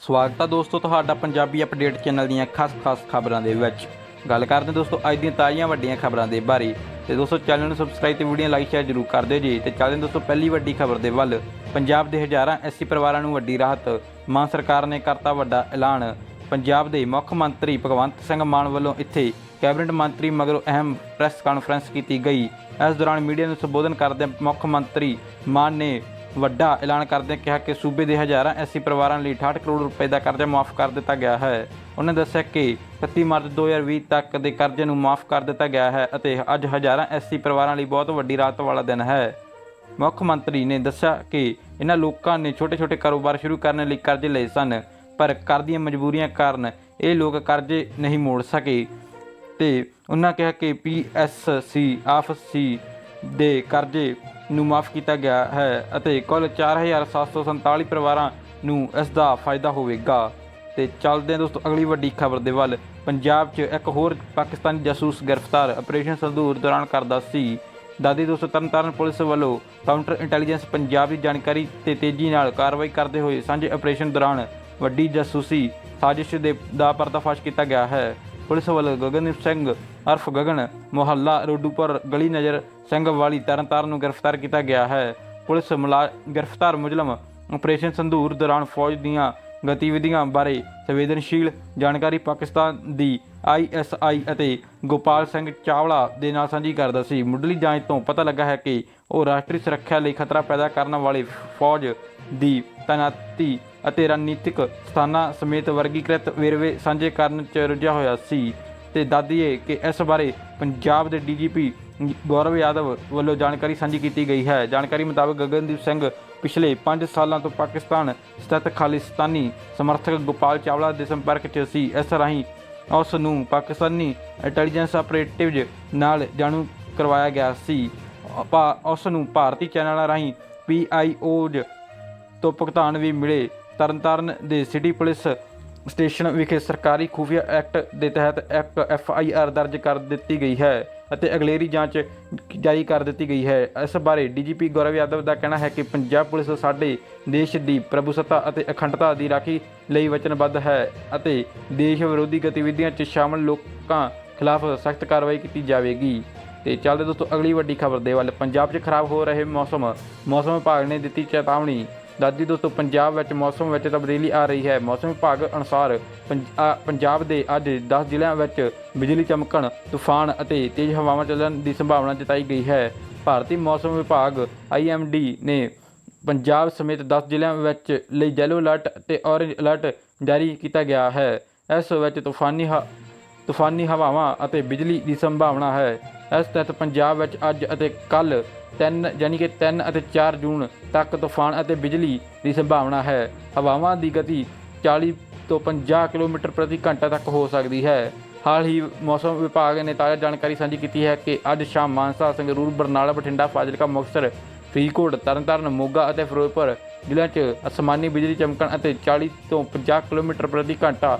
ਸਵਾਗਤ ਹੈ ਦੋਸਤੋ ਤੁਹਾਡਾ ਪੰਜਾਬੀ ਅਪਡੇਟ ਚੈਨਲ ਦੀਆਂ ਖਾਸ-ਖਾਸ ਖਬਰਾਂ ਦੇ ਵਿੱਚ। ਗੱਲ ਕਰਦੇ ਹਾਂ ਦੋਸਤੋ ਅੱਜ ਦੀਆਂ ਤਾਜ਼ੀਆਂ ਵੱਡੀਆਂ ਖਬਰਾਂ ਦੇ ਬਾਰੇ। ਤੇ ਦੋਸਤੋ ਚੈਨਲ ਨੂੰ ਸਬਸਕ੍ਰਾਈਬ ਤੇ ਵੀਡੀਓ ਲਾਈਕ ਸ਼ੇਅਰ ਜ਼ਰੂਰ ਕਰ ਦਿਓ ਜੀ। ਤੇ ਚੱਲਦੇ ਹਾਂ ਦੋਸਤੋ ਪਹਿਲੀ ਵੱਡੀ ਖਬਰ ਦੇ ਵੱਲ। ਪੰਜਾਬ ਦੇ ਹਜ਼ਾਰਾਂ ਐਸਸੀ ਪਰਿਵਾਰਾਂ ਨੂੰ ਵੱਡੀ ਰਾਹਤ। ਮਾਨ ਸਰਕਾਰ ਨੇ ਕਰਤਾ ਵੱਡਾ ਐਲਾਨ। ਪੰਜਾਬ ਦੇ ਮੁੱਖ ਮੰਤਰੀ ਭਗਵੰਤ ਸਿੰਘ ਮਾਨ ਵੱਲੋਂ ਇੱਥੇ ਕੈਬਨਿਟ ਮੰਤਰੀ ਮਗਰੋਂ ਅਹਿਮ ਪ੍ਰੈਸ ਕਾਨਫਰੰਸ ਕੀਤੀ ਗਈ। ਇਸ ਦੌਰਾਨ ਮੀਡੀਆ ਨੂੰ ਸੰਬੋਧਨ ਕਰਦਿਆਂ ਮੁੱਖ ਮੰਤਰੀ ਮਾਨ ਨੇ ਵੱਡਾ ਐਲਾਨ ਕਰਦਿਆਂ ਕਿਹਾ ਕਿ ਸੂਬੇ ਦੇ ਹਜ਼ਾਰਾਂ ਐਸੀ ਪਰਿਵਾਰਾਂ ਲਈ 68 ਕਰੋੜ ਰੁਪਏ ਦਾ ਕਰਜ਼ਾ ਮਾਫ ਕਰ ਦਿੱਤਾ ਗਿਆ ਹੈ। ਉਹਨਾਂ ਦੱਸਿਆ ਕਿ 31 ਮਾਰਚ 2020 ਤੱਕ ਦੇ ਕਰਜ਼ੇ ਨੂੰ ਮਾਫ ਕਰ ਦਿੱਤਾ ਗਿਆ ਹੈ ਅਤੇ ਅੱਜ ਹਜ਼ਾਰਾਂ ਐਸੀ ਪਰਿਵਾਰਾਂ ਲਈ ਬਹੁਤ ਵੱਡੀ ਰਾਹਤ ਵਾਲਾ ਦਿਨ ਹੈ। ਮੁੱਖ ਮੰਤਰੀ ਨੇ ਦੱਸਿਆ ਕਿ ਇਹਨਾਂ ਲੋਕਾਂ ਨੇ ਛੋਟੇ-ਛੋਟੇ ਕਾਰੋਬਾਰ ਸ਼ੁਰੂ ਕਰਨ ਲਈ ਕਰਜ਼ੇ ਲਏ ਸਨ, ਪਰ ਕਰ ਦੀਆਂ ਮਜਬੂਰੀਆਂ ਕਾਰਨ ਇਹ ਲੋਕ ਕਰਜ਼ੇ ਨਹੀਂ ਮੋੜ ਸਕੇ। ਤੇ ਉਹਨਾਂ ਕਿਹਾ ਕਿ ਪੀਐਸਸੀ ਆਫਸੀ ਦੇ ਕਰਜ਼ੇ ਨੂੰ ਮਾਫ ਕੀਤਾ ਗਿਆ ਹੈ ਅਤੇ ਕੁੱਲ 4747 ਪਰਿਵਾਰਾਂ ਨੂੰ ਇਸ ਦਾ ਫਾਇਦਾ ਹੋਵੇਗਾ। ਤੇ ਚੱਲਦੇ ਹਾਂ ਦੋਸਤੋ, ਅਗਲੀ ਵੱਡੀ ਖਬਰ ਦੇ ਵੱਲ। ਪੰਜਾਬ 'ਚ ਇੱਕ ਹੋਰ ਪਾਕਿਸਤਾਨੀ ਜਾਸੂਸ ਗ੍ਰਿਫਤਾਰ ਆਪਰੇਸ਼ਨ ਸੰਧੂਰ ਦੌਰਾਨ ਕਰਦਾ ਸੀ। ਦਾਦੀ ਦੋਸਤੋ ਤਰਨਤਾਰਨ ਪੁਲਿਸ ਵੱਲੋਂ ਕਾਊਂਟਰ ਇੰਟੈਲੀਜੈਂਸ ਪੰਜਾਬ ਦੀ ਜਾਣਕਾਰੀ ਤੇ ਤੇਜ਼ੀ ਨਾਲ ਕਾਰਵਾਈ ਕਰਦੇ ਹੋਏ ਸਾਂਝੇ ਆਪਰੇਸ਼ਨ ਦੌਰਾਨ ਵੱਡੀ ਜਾਸੂਸੀ ਸਾਜ਼ਿਸ਼ ਦੇ ਦਾ ਪਰਦਾਫਾਸ਼ ਕੀਤਾ ਗਿਆ ਹੈ। ਪੁਲਿਸ ਵੱਲੋਂ ਗਗਨਦੀਪ ਸਿੰਘ, ਅਰਫ ਗਗਨ, ਮੁਹੱਲਾ ਰੋਡੂਪੁਰ, ਗਲੀ ਨਜ਼ਰ ਸਿੰਘ ਵਾਲੀ ਤਰਨਤਾਰਨ ਨੂੰ ਗ੍ਰਿਫਤਾਰ ਕੀਤਾ ਗਿਆ ਹੈ। ਪੁਲਿਸ ਮੁਲਾ, ਗ੍ਰਿਫਤਾਰ ਮੁਜਲਮ ਆਪਰੇਸ਼ਨ ਸੰਧੂਰ ਦੌਰਾਨ ਫੌਜ ਦੀਆਂ ਗਤੀਵਿਧੀਆਂ ਬਾਰੇ ਸੰਵੇਦਨਸ਼ੀਲ ਜਾਣਕਾਰੀ ਪਾਕਿਸਤਾਨ ਦੀ ਆਈਐਸਆਈ ਅਤੇ ਗੋਪਾਲ ਸਿੰਘ ਚਾਵਲਾ ਦੇ ਨਾਲ ਸਾਂਝੀ ਕਰਦਾ ਸੀ। ਮੁੱਢਲੀ ਜਾਂਚ ਤੋਂ ਪਤਾ ਲੱਗਾ ਹੈ ਕਿ ਉਹ ਰਾਸ਼ਟਰੀ ਸੁਰੱਖਿਆ ਲਈ ਖਤਰਾ ਪੈਦਾ ਕਰਨ ਵਾਲੇ ਫੌਜ ਦੀ ਤੈਨਾਤੀ ਅਤੇ ਰਣਨੀਤਿਕ ਸਥਾਨਾਂ ਸਮੇਤ ਵਰਗੀਕ੍ਰਿਤ ਵੇਰਵੇ ਸਾਂਝੇ ਕਰਨ 'ਚ ਰੁੱਝਿਆ ਹੋਇਆ ਸੀ। ਤੇ ਦੱਸਦੀਏ ਕਿ ਇਸ ਬਾਰੇ ਪੰਜਾਬ ਦੇ ਡੀਜੀਪੀ ਗੌਰਵ ਯਾਦਵ ਵੱਲੋਂ ਜਾਣਕਾਰੀ ਸਾਂਝੀ ਕੀਤੀ ਗਈ ਹੈ। ਜਾਣਕਾਰੀ ਮੁਤਾਬਕ ਗਗਨਦੀਪ ਸਿੰਘ ਪਿਛਲੇ 5 ਸਾਲਾਂ ਤੋਂ ਪਾਕਿਸਤਾਨ ਸਥਿਤ ਖਾਲਿਸਤਾਨੀ ਸਮਰਥਕ ਗੋਪਾਲ ਚਾਵਲਾ ਦੇ ਸੰਪਰਕ 'ਚ ਸੀ। ਇਸ ਰਾਹੀਂ ਉਸ ਨੂੰ ਪਾਕਿਸਤਾਨੀ ਇੰਟੈਲੀਜੈਂਸ ਆਪਰੇਟਿਵਜ਼ ਨਾਲ ਜਾਣੂ ਕਰਵਾਇਆ ਗਿਆ ਸੀ। ਪਾ- ਉਸ ਨੂੰ ਭਾਰਤੀ ਚੈਨਲਾਂ ਰਾਹੀਂ ਪੀਆਈਓਜ਼ ਤੋਂ ਭੁਗਤਾਨ ਵੀ ਮਿਲੇ। ਤਰਨਤਾਰਨ ਦੇ ਸਿਟੀ ਪੁਲਿਸ ਸਟੇਸ਼ਨ ਵਿਖੇ ਸਰਕਾਰੀ ਖੁਫੀਆ ਐਕਟ ਦੇ ਤਹਿਤ ਇੱਕ ਐਫ ਆਈ ਆਰ ਦਰਜ ਕਰ ਦਿੱਤੀ ਗਈ ਹੈ ਅਤੇ ਅਗਲੇਰੀ ਜਾਂਚ ਜਾਰੀ ਕਰ ਦਿੱਤੀ ਗਈ ਹੈ। ਇਸ ਬਾਰੇ ਡੀਜੀਪੀ ਗੌਰਵ ਯਾਦਵ ਦਾ ਕਹਿਣਾ ਹੈ ਕਿ ਪੰਜਾਬ ਪੁਲਿਸ ਸਾਡੇ ਦੇਸ਼ ਦੀ ਪ੍ਰਭੂਸੱਤਾ ਅਤੇ ਅਖੰਡਤਾ ਦੀ ਰਾਖੀ ਲਈ ਵਚਨਬੱਧ ਹੈ ਅਤੇ ਦੇਸ਼ ਵਿਰੋਧੀ ਗਤੀਵਿਧੀਆਂ 'ਚ ਸ਼ਾਮਲ ਲੋਕਾਂ ਖਿਲਾਫ ਸਖਤ ਕਾਰਵਾਈ ਕੀਤੀ ਜਾਵੇਗੀ। ਤੇ ਚੱਲਦੇ ਦੋਸਤੋ, ਅਗਲੀ ਵੱਡੀ ਖਬਰ ਦੇ ਵੱਲ ਪੰਜਾਬ 'ਚ ਖਰਾਬ ਹੋ ਰਹੇ ਮੌਸਮ ਮੌਸਮ ਵਿਭਾਗ ਨੇ ਦਿੱਤੀ ਚੇਤਾਵਨੀ। ਦਾਦੀ ਦੋਸਤੋ ਪੰਜਾਬ ਵਿੱਚ ਮੌਸਮ ਵਿੱਚ ਤਬਦੀਲੀ ਆ ਰਹੀ ਹੈ। ਮੌਸਮ ਵਿਭਾਗ ਅਨੁਸਾਰ ਪੰਜ- ਆ, ਪੰਜਾਬ ਦੇ ਅੱਜ 10 ਜ਼ਿਲ੍ਹਿਆਂ ਵਿੱਚ ਬਿਜਲੀ ਚਮਕਣ ਤੂਫਾਨ ਅਤੇ ਤੇਜ਼ ਹਵਾਵਾਂ ਚੱਲਣ ਦੀ ਸੰਭਾਵਨਾ ਜਤਾਈ ਗਈ ਹੈ। ਭਾਰਤੀ ਮੌਸਮ ਵਿਭਾਗ ਆਈਐਮਡੀ ਨੇ ਪੰਜਾਬ ਸਮੇਤ 10 ਜ਼ਿਲ੍ਹਿਆਂ ਵਿੱਚ ਲਈ ਯੈਲੋ ਅਲਰਟ ਤੇ ਔਰੇਂਜ ਅਲਰਟ ਜਾਰੀ ਕੀਤਾ ਗਿਆ ਹੈ। ਇਸ ਵਿੱਚ ਤੂਫਾਨੀ ਹ- ਤੂਫਾਨੀ ਹਵਾਵਾਂ ਅਤੇ ਬਿਜਲੀ ਦੀ ਸੰਭਾਵਨਾ ਹੈ। ਇਸ ਤਹਿਤ ਪੰਜਾਬ ਵਿੱਚ ਅੱਜ ਅਤੇ ਕੱਲ 3 ਯਾਨੀ ਕਿ 3 ਅਤੇ 4 ਜੂਨ ਤੱਕ ਤੂਫਾਨ ਅਤੇ ਬਿਜਲੀ ਦੀ ਸੰਭਾਵਨਾ ਹੈ। ਹਵਾਵਾਂ ਦੀ ਗਤੀ 40 ਤੋਂ 50 ਕਿਲੋਮੀਟਰ ਪ੍ਰਤੀ ਘੰਟਾ ਤੱਕ ਹੋ ਸਕਦੀ ਹੈ। ਹਾਲ ਹੀ ਮੌਸਮ ਵਿਭਾਗ ਨੇ ਤਾਜ਼ਾ ਜਾਣਕਾਰੀ ਸਾਂਝੀ ਕੀਤੀ ਹੈ ਕਿ ਅੱਜ ਸ਼ਾਮ ਮਾਨਸਾ, ਸੰਗਰੂਰ, ਬਰਨਾਲਾ, ਬਠਿੰਡਾ, ਫਾਜ਼ਿਲਕਾ, ਮੁਕਤਸਰ, ਫਰੀਦਕੋਟ, ਤਰਨਤਾਰਨ, ਮੋਗਾ ਅਤੇ ਫਿਰੋਜ਼ਪੁਰ ਜ਼ਿਲ੍ਹਿਆਂ 'ਚ ਅਸਮਾਨੀ ਬਿਜਲੀ ਚਮਕਣ ਅਤੇ 40 ਤੋਂ 50 ਕਿਲੋਮੀਟਰ ਪ੍ਰਤੀ ਘੰਟਾ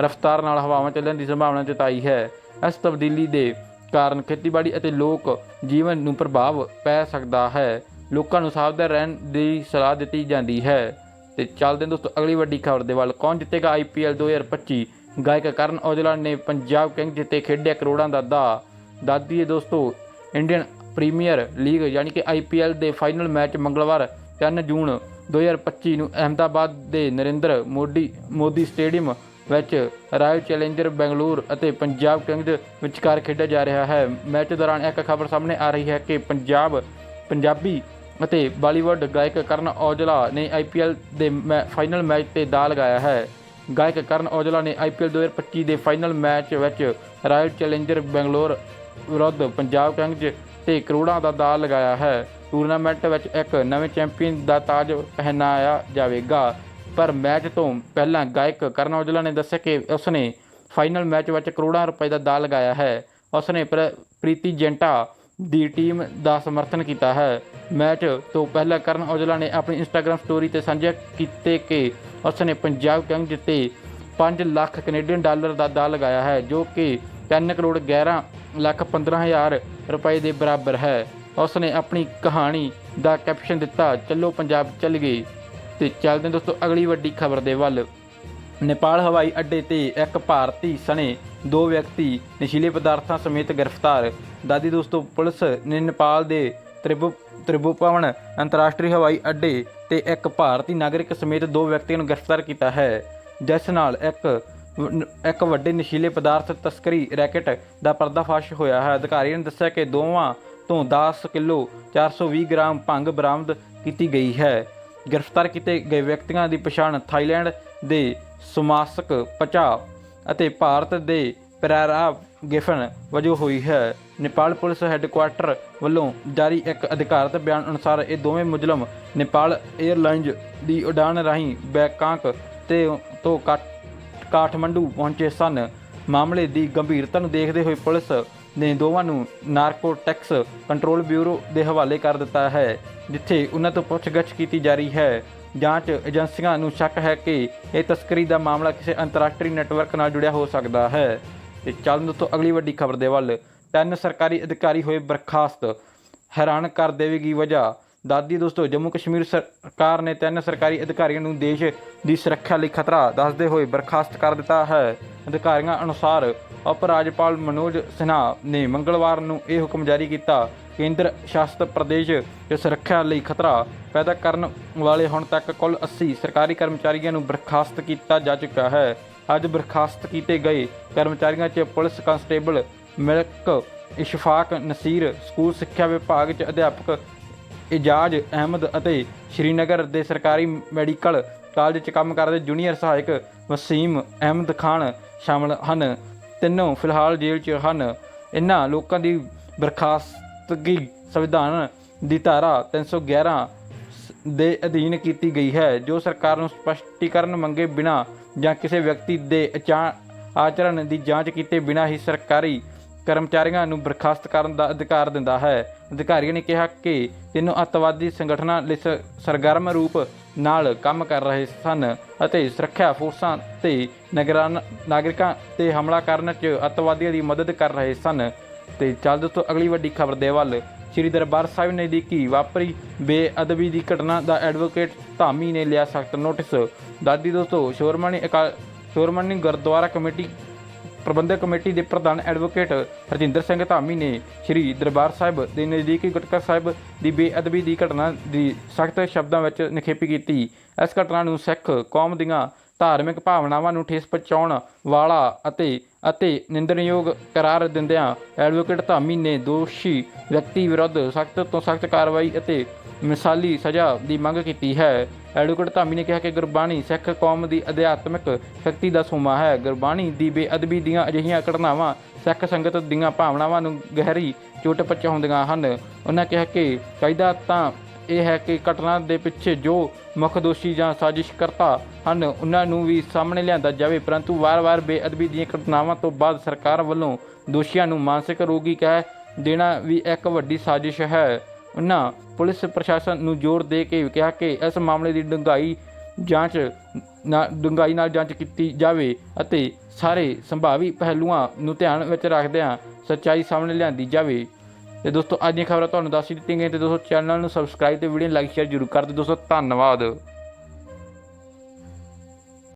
ਰਫ਼ਤਾਰ ਨਾਲ ਹਵਾਵਾਂ ਚੱਲਣ ਦੀ ਸੰਭਾਵਨਾ ਜਤਾਈ ਹੈ। ਇਸ ਤਬਦੀਲੀ ਦੇ ਕਾਰਨ ਖੇਤੀਬਾੜੀ ਅਤੇ ਲੋਕ ਜੀਵਨ ਨੂੰ ਪ੍ਰਭਾਵ ਪੈ ਸਕਦਾ ਹੈ। ਲੋਕਾਂ ਨੂੰ ਸਾਵਧਾਨ ਰਹਿਣ ਦੀ ਸਲਾਹ ਦਿੱਤੀ ਜਾਂਦੀ ਹੈ। ਤੇ ਚੱਲਦੇ ਹਾਂ ਦੋਸਤੋ, ਅਗਲੀ ਵੱਡੀ ਖਬਰ ਦੇ ਵੱਲ। ਕੌਣ ਜਿੱਤੇਗਾ ਆਈਪੀਐਲ 2025 ਗਾਇਕ ਕਰਨ ਔਜਲਾ ਨੇ ਪੰਜਾਬ ਕਿੰਗ ਜਿੱਤੇ ਖੇਡਿਆ ਕਰੋੜਾਂ ਦਾ ਦਾ ਦਾਦੀ ਦੋਸਤੋ, ਇੰਡੀਅਨ ਪ੍ਰੀਮੀਅਰ ਲੀਗ ਯਾਨੀ ਕਿ ਆਈਪੀਐਲ ਦੇ ਫਾਈਨਲ ਮੈਚ ਮੰਗਲਵਾਰ 3 ਜੂਨ 2025 ਨੂੰ ਅਹਿਮਦਾਬਾਦ ਦੇ ਨਰਿੰਦਰ ਮੋਦੀ ਮੋਦੀ ਸਟੇਡੀਅਮ ਵਿੱਚ ਰਾਇਲ ਚੈਲੰਜਰ ਬੈਂਗਲੌਰ ਅਤੇ ਪੰਜਾਬ ਕਿੰਗਜ਼ ਵਿਚਕਾਰ ਖੇਡਿਆ ਜਾ ਰਿਹਾ ਹੈ। ਮੈਚ ਦੌਰਾਨ ਇੱਕ ਖਬਰ ਸਾਹਮਣੇ ਆ ਰਹੀ ਹੈ ਕਿ ਪੰਜਾਬ, ਪੰਜਾਬੀ ਅਤੇ ਬਾਲੀਵੁੱਡ ਗਾਇਕ ਕਰਨ ਔਜਲਾ ਨੇ ਆਈਪੀਐਲ ਦੇ ਮੈ- ਫਾਈਨਲ ਮੈਚ ਤੇ ਦਾ ਲਗਾਇਆ ਹੈ। ਗਾਇਕ ਕਰਨ ਔਜਲਾ ਨੇ ਆਈਪੀਐਲ 2025 ਦੇ ਫਾਈਨਲ ਮੈਚ ਵਿੱਚ ਰਾਇਲ ਚੈਲੰਜਰ ਬੈਂਗਲੌਰ ਵਿਰੁੱਧ ਪੰਜਾਬ ਕਿੰਗਜ਼ ਤੇ ਕਰੋੜਾਂ ਦਾ ਦਾ ਲਗਾਇਆ ਹੈ। ਟੂਰਨਾਮੈਂਟ ਵਿੱਚ ਇੱਕ ਨਵੇਂ ਚੈਂਪੀਅਨ ਦਾ ਤਾਜ ਪਹਿਨਾਇਆ ਜਾਵੇਗਾ। ਪਰ ਮੈਚ ਤੋਂ ਪਹਿਲਾਂ ਗਾਇਕ ਕਰਨ ਔਜਲਾ ਨੇ ਦੱਸਿਆ ਕਿ ਉਸਨੇ ਫਾਈਨਲ ਮੈਚ ਵਿੱਚ ਕਰੋੜਾਂ ਰੁਪਏ ਦਾ ਦਾ ਲਗਾਇਆ ਹੈ। ਉਸਨੇ ਪ੍ਰ- ਪ੍ਰੀਤੀ ਜੈਂਟਾ ਦੀ ਟੀਮ ਦਾ ਸਮਰਥਨ ਕੀਤਾ ਹੈ। ਮੈਚ ਤੋਂ ਪਹਿਲਾਂ ਕਰਨ ਔਜਲਾ ਨੇ ਆਪਣੀ ਇੰਸਟਾਗ੍ਰam ਸਟੋਰੀ ਤੇ ਸਾਂਝਾ ਕੀਤੇ ਕਿ ਉਸਨੇ ਪੰਜਾਬ ਕਿੰਗ ਤੇ 5 ਲੱਖ ਕੈਨੇਡੀਅਨ ਡਾਲਰ ਦਾ ਦਾ ਲਗਾਇਆ ਹੈ, ਜੋ ਕਿ 3 ਕਰੋੜ 11 ਲੱਖ 15 ਹਜ਼ਾਰ ਰੁਪਏ ਦੇ ਬਰਾਬਰ ਹੈ। ਉਸਨੇ ਆਪਣੀ ਕਹਾਣੀ ਦਾ ਕੈਪਸ਼ਨ ਦਿੱਤਾ, ਚੱਲੋ ਪੰਜਾਬ, ਚੱਲ ਗਏ। ਤੇ ਚੱਲਦੇ ਦੋਸਤੋ ਅਗਲੀ ਵੱਡੀ ਖਬਰ ਦੇ ਵੱਲ। ਨੇਪਾਲ ਹਵਾਈ ਅੱਡੇ ਤੇ ਇੱਕ ਭਾਰਤੀ ਸਣੇ ਦੋ ਵਿਅਕਤੀ ਨਸ਼ੀਲੇ ਪਦਾਰਥਾਂ ਸਮੇਤ ਗ੍ਰਿਫਤਾਰ। ਦਾਦੀ ਦੋਸਤੋ, ਪੁਲਿਸ ਨੇ ਨੇਪਾਲ ਦੇ ਤ੍ਰਿਭੂ ਤ੍ਰਿਭੁਵਨ ਅੰਤਰਰਾਸ਼ਟਰੀ ਹਵਾਈ ਅੱਡੇ ਤੇ ਇੱਕ ਭਾਰਤੀ ਨਾਗਰਿਕ ਸਮੇਤ ਦੋ ਵਿਅਕਤੀਆਂ ਨੂੰ ਗ੍ਰਿਫਤਾਰ ਕੀਤਾ ਹੈ। ਜਿਸ ਨਾਲ ਇੱਕ ਇੱਕ ਵੱਡੇ ਨਸ਼ੀਲੇ ਪਦਾਰਥ ਤਸਕਰੀ ਰੈਕਟ ਦਾ ਪਰਦਾਫਾਸ਼ ਹੋਇਆ ਹੈ। ਅਧਿਕਾਰੀਆਂ ਨੇ ਦੱਸਿਆ ਕਿ ਦੋਵਾਂ ਤੋਂ 10 ਕਿਲੋ 420 ਗ੍ਰਾਮ ਭੰਗ ਬਰਾਮਦ ਕੀਤੀ ਗਈ ਹੈ। ਗ੍ਰਿਫਤਾਰ ਕੀਤੇ ਗਏ ਵਿਅਕਤੀਆਂ ਦੀ ਪਛਾਣ ਥਾਈਲੈਂਡ ਦੇ ਸੁਮਾਸਕ ਪਚਾ ਅਤੇ ਭਾਰਤ ਦੇ ਪੈਰਾਰਾ ਗਿਫਨ ਵਜੋਂ ਹੋਈ ਹੈ। ਨੇਪਾਲ ਪੁਲਿਸ ਹੈੱਡਕੁਆਰਟਰ ਵੱਲੋਂ ਜਾਰੀ ਇੱਕ ਅਧਿਕਾਰਤ ਬਿਆਨ ਅਨੁਸਾਰ ਇਹ ਦੋਵੇਂ ਮੁਜਲਮ ਨੇਪਾਲ 에ਅਰਲਾਈਨਜ਼ ਦੀ ਉਡਾਨ ਰਾਹੀਂ ਬੈਂਕਾਕ ਤੇ ਤੋਂ ਕਾ- ਕਾਠਮੰਡੂ ਪਹੁੰਚੇ ਸਨ। ਮਾਮਲੇ ਦੀ ਗੰਭੀਰਤਾ ਨੂੰ ਦੇਖਦੇ ਹੋਏ ਪੁਲਿਸ ਨੇ ਦੋਵਾਂ ਨੂੰ ਨਾਰਕੋਟਿਕਸ ਕੰਟਰੋਲ ਬਿਊਰੋ ਦੇ ਹਵਾਲੇ ਕਰ ਦਿੱਤਾ ਹੈ, ਜਿੱਥੇ ਉਹਨਾਂ ਤੋਂ ਪੁੱਛਗਿੱਛ ਕੀਤੀ ਜਾ ਰਹੀ ਹੈ। ਜਾਂਚ ਏਜੰਸੀਆਂ ਨੂੰ ਸ਼ੱਕ ਹੈ ਕਿ ਇਹ ਤਸਕਰੀ ਦਾ ਮਾਮਲਾ ਕਿਸੇ ਅੰਤਰਰਾਸ਼ਟਰੀ ਨੈਟਵਰਕ ਨਾਲ ਜੁੜਿਆ ਹੋ ਸਕਦਾ ਹੈ। ਤੇ ਚੱਲਣ ਤੋਂ ਅਗਲੀ ਵੱਡੀ ਖਬਰ ਦੇ ਵੱਲ। ਤਿੰਨ ਸਰਕਾਰੀ ਅਧਿਕਾਰੀ ਹੋਏ ਬਰਖਾਸਤ। ਹੈਰਾਨ ਕਰ ਦੇਵੇਗੀ ਵਜ੍ਹਾ। ਦਾਦੀ ਦੋਸਤੋ, ਜੰਮੂ ਕਸ਼ਮੀਰ ਸਰਕਾਰ ਨੇ ਤਿੰਨ ਸਰਕਾਰੀ ਅਧਿਕਾਰੀਆਂ ਨੂੰ ਦੇਸ਼ ਦੀ ਸੁਰੱਖਿਆ ਲਈ ਖਤਰਾ ਦੱਸਦੇ ਹੋਏ ਬਰਖਾਸਤ ਕਰ ਦਿੱਤਾ ਹੈ। ਅਧਿਕਾਰੀਆਂ ਅਨੁਸਾਰ ਉਪ ਰਾਜਪਾਲ ਮਨੋਜ ਸਿਨਹਾ ਨੇ ਮੰਗਲਵਾਰ ਨੂੰ ਇਹ ਹੁਕਮ ਜਾਰੀ ਕੀਤਾ। ਕੇਂਦਰ ਸ਼ਾਸਿਤ ਪ੍ਰਦੇਸ਼ ਦੇ ਸੁਰੱਖਿਆ ਲਈ ਖਤਰਾ ਪੈਦਾ ਕਰਨ ਵਾਲੇ ਹੁਣ ਤੱਕ ਕੁੱਲ 80 ਸਰਕਾਰੀ ਕਰਮਚਾਰੀਆਂ ਨੂੰ ਬਰਖਾਸਤ ਕੀਤਾ ਜਾ ਚੁੱਕਾ ਹੈ। ਅੱਜ ਬਰਖਾਸਤ ਕੀਤੇ ਗਏ ਕਰਮਚਾਰੀਆਂ 'ਚ police constable Malik Ishfaq Naseer, school ਸਿੱਖਿਆ ਵਿਭਾਗ 'ਚ ਅਧਿਆਪਕ ਇਜਾਜ਼ ਅਹਿਮਦ ਅਤੇ ਸ਼੍ਰੀਨਗਰ ਦੇ ਸਰਕਾਰੀ ਮੈਡੀਕਲ ਕਾਲਜ 'ਚ ਕੰਮ ਕਰਦੇ ਜੂਨੀਅਰ ਸਹਾਇਕ ਵਸੀਮ ਅਹਿਮਦ ਖਾਨ ਸ਼ਾਮਲ ਹਨ। ਤਿੰਨੋਂ ਫਿਲਹਾਲ ਜੇਲ੍ਹ 'ਚ ਹਨ। ਇਹਨਾਂ ਲੋਕਾਂ ਦੀ ਬਰਖਾਸਤਗੀ ਸੰਵਿਧਾਨ ਦੀ ਧਾਰਾ 311 ਦੇ ਅਧੀਨ ਕੀਤੀ ਗਈ ਹੈ, ਜੋ ਸਰਕਾਰ ਨੂੰ ਸਪਸ਼ਟੀਕਰਨ ਮੰਗੇ ਬਿਨਾ ਜਾਂ ਕਿਸੇ ਵਿਅਕਤੀ ਦੇ ਅਚਾ- ਆਚਰਣ ਦੀ ਜਾਂਚ ਕੀਤੇ ਬਿਨਾ ਹੀ ਸਰਕਾਰੀ ਕਰਮਚਾਰੀਆਂ ਨੂੰ ਬਰਖਾਸਤ ਕਰਨ ਦਾ ਅਧਿਕਾਰ ਦਿੰਦਾ ਹੈ। ਅਧਿਕਾਰੀਆਂ ਨੇ ਕਿਹਾ ਕਿ ਤਿੰਨੋਂ ਅੱਤਵਾਦੀ ਸੰਗਠਨਾਂ ਲਈ ਸਰਗਰਮ ਰੂਪ ਨਾਲ ਕੰਮ ਕਰ ਰਹੇ ਸਨ ਅਤੇ ਸੁਰੱਖਿਆ ਫੋਰਸਾਂ ਤੇ ਨਗਰਾਨ ਨਾਗਰਿਕਾਂ ਤੇ ਹਮਲਾ ਕਰਨ 'ਚ ਅੱਤਵਾਦੀਆਂ ਦੀ ਮਦਦ ਕਰ ਰਹੇ ਸਨ। ਤੇ ਚੱਲ ਦੋਸਤੋ ਅਗਲੀ ਵੱਡੀ ਖਬਰ ਦੇ ਵੱਲ, ਸ੍ਰੀ ਦਰਬਾਰ ਸਾਹਿਬ ਨਜ਼ਦੀਕੀ ਵਾਪਰੀ ਬੇਅਦਬੀ ਦੀ ਘਟਨਾ ਦਾ ਐਡਵੋਕੇਟ ਧਾਮੀ ਨੇ ਲਿਆ ਸਖਤ ਨੋਟਿਸ। ਦਾਦੀ ਦੋਸਤੋ, ਸ਼ੋਰਮਣੀ ਅਕਾ ਸ਼ੋਰਮਣੀ ਗੁਰਦੁਆਰਾ ਕਮੇਟੀ ਪ੍ਰਬੰਧਕ ਕਮੇਟੀ ਦੇ ਪ੍ਰਧਾਨ ਐਡਵੋਕੇਟ ਹਰਜਿੰਦਰ ਸਿੰਘ ਧਾਮੀ ਨੇ ਸ੍ਰੀ ਦਰਬਾਰ ਸਾਹਿਬ ਦੇ ਨਜ਼ਦੀਕੀ ਗੁਟਕਾ ਸਾਹਿਬ ਦੀ ਬੇਅਦਬੀ ਦੀ ਘਟਨਾ ਦੀ ਸਖਤ ਸ਼ਬਦਾਂ ਵਿੱਚ ਨਿਖੇਪੀ ਕੀਤੀ। ਇਸ ਘਟਨਾ ਨੂੰ ਸਿੱਖ ਕੌਮ ਦੀਆਂ ਧਾਰਮਿਕ ਭਾਵਨਾਵਾਂ ਨੂੰ ਠੇਸ ਪਹੁੰਚਾਉਣ ਵਾਲਾ ਅਤੇ ਅਤੇ ਨਿੰਦਣਯੋਗ ਕਰਾਰ ਦਿੰਦਿਆਂ ਐਡਵੋਕੇਟ ਧਾਮੀ ਨੇ ਦੋਸ਼ੀ ਵਿਅਕਤੀ ਵਿਰੁੱਧ ਸਖਤ ਤੋਂ ਸਖਤ ਕਾਰਵਾਈ ਅਤੇ ਮਿਸਾਲੀ ਸਜ਼ਾ ਦੀ ਮੰਗ ਕੀਤੀ ਹੈ। ਐਡਵੋਕੇਟ ਧਾਮੀ ਨੇ ਕਿਹਾ ਕਿ ਗੁਰਬਾਣੀ ਸਿੱਖ ਕੌਮ ਦੀ ਅਧਿਆਤਮਿਕ ਸ਼ਕਤੀ ਦਾ ਸੋਮਾ ਹੈ। ਗੁਰਬਾਣੀ ਦੀ ਬੇਅਦਬੀ ਦੀਆਂ ਅਜਿਹੀਆਂ ਘਟਨਾਵਾਂ ਸਿੱਖ ਸੰਗਤ ਦੀਆਂ ਭਾਵਨਾਵਾਂ ਨੂੰ ਗਹਿਰੀ ਚੋਟ ਪਹੁੰਚਾਉਂਦੀਆਂ ਹਨ। ਉਹਨਾਂ ਕਿਹਾ ਕਿ ਕਾਇਦਾ ਤਾਂ ਇਹ ਹੈ ਕਿ ਘਟਨਾ ਦੇ ਪਿੱਛੇ ਜੋ ਮੁੱਖ ਦੋਸ਼ੀ ਜਾਂ ਸਾਜ਼ਿਸ਼ਕਰਤਾ ਹਨ ਉਹਨਾਂ ਨੂੰ ਵੀ ਸਾਹਮਣੇ ਲਿਆਂਦਾ ਜਾਵੇ। ਪਰੰਤੂ ਵਾਰ-ਵਾਰ ਬੇਅਦਬੀ ਦੀਆਂ ਘਟਨਾਵਾਂ ਤੋਂ ਬਾਅਦ ਸਰਕਾਰ ਵੱਲੋਂ ਦੋਸ਼ੀਆਂ ਨੂੰ ਮਾਨਸਿਕ ਰੋਗੀ ਕਹਿ ਦੇਣਾ ਵੀ ਇੱਕ ਵੱਡੀ ਸਾਜ਼ਿਸ਼ ਹੈ। ਉਨ੍ਹਾਂ ਪੁਲਿਸ ਪ੍ਰਸ਼ਾਸਨ ਨੂੰ ਜ਼ੋਰ ਦੇ ਕੇ ਕਿਹਾ ਕਿ ਇਸ ਮਾਮਲੇ ਦੀ ਡੂੰਘਾਈ ਜਾਂਚ ਨਾ ਡੂੰਘਾਈ ਨਾਲ ਜਾਂਚ ਕੀਤੀ ਜਾਵੇ ਅਤੇ ਸਾਰੇ ਸੰਭਾਵੀ ਪਹਿਲੂਆਂ ਨੂੰ ਧਿਆਨ ਵਿੱਚ ਰੱਖਦਿਆਂ ਸੱਚਾਈ ਸਾਹਮਣੇ ਲਿਆਂਦੀ ਜਾਵੇ। ਤੇ ਦੋਸਤੋ, ਅੱਜ ਦੀਆਂ ਖਬਰਾਂ ਤੁਹਾਨੂੰ ਦੱਸ ਹੀ ਦਿੱਤੀਆਂ ਗਈਆਂ ਤੇ ਦੋਸਤੋ, ਚੈਨਲ ਨੂੰ ਸਬਸਕ੍ਰਾਈਬ ਤੇ ਵੀਡੀਓ ਲਾਈਕ ਸ਼ੇਅਰ ਜ਼ਰੂਰ ਕਰ ਦਿਓ। ਦੋਸਤੋ, ਧੰਨਵਾਦ।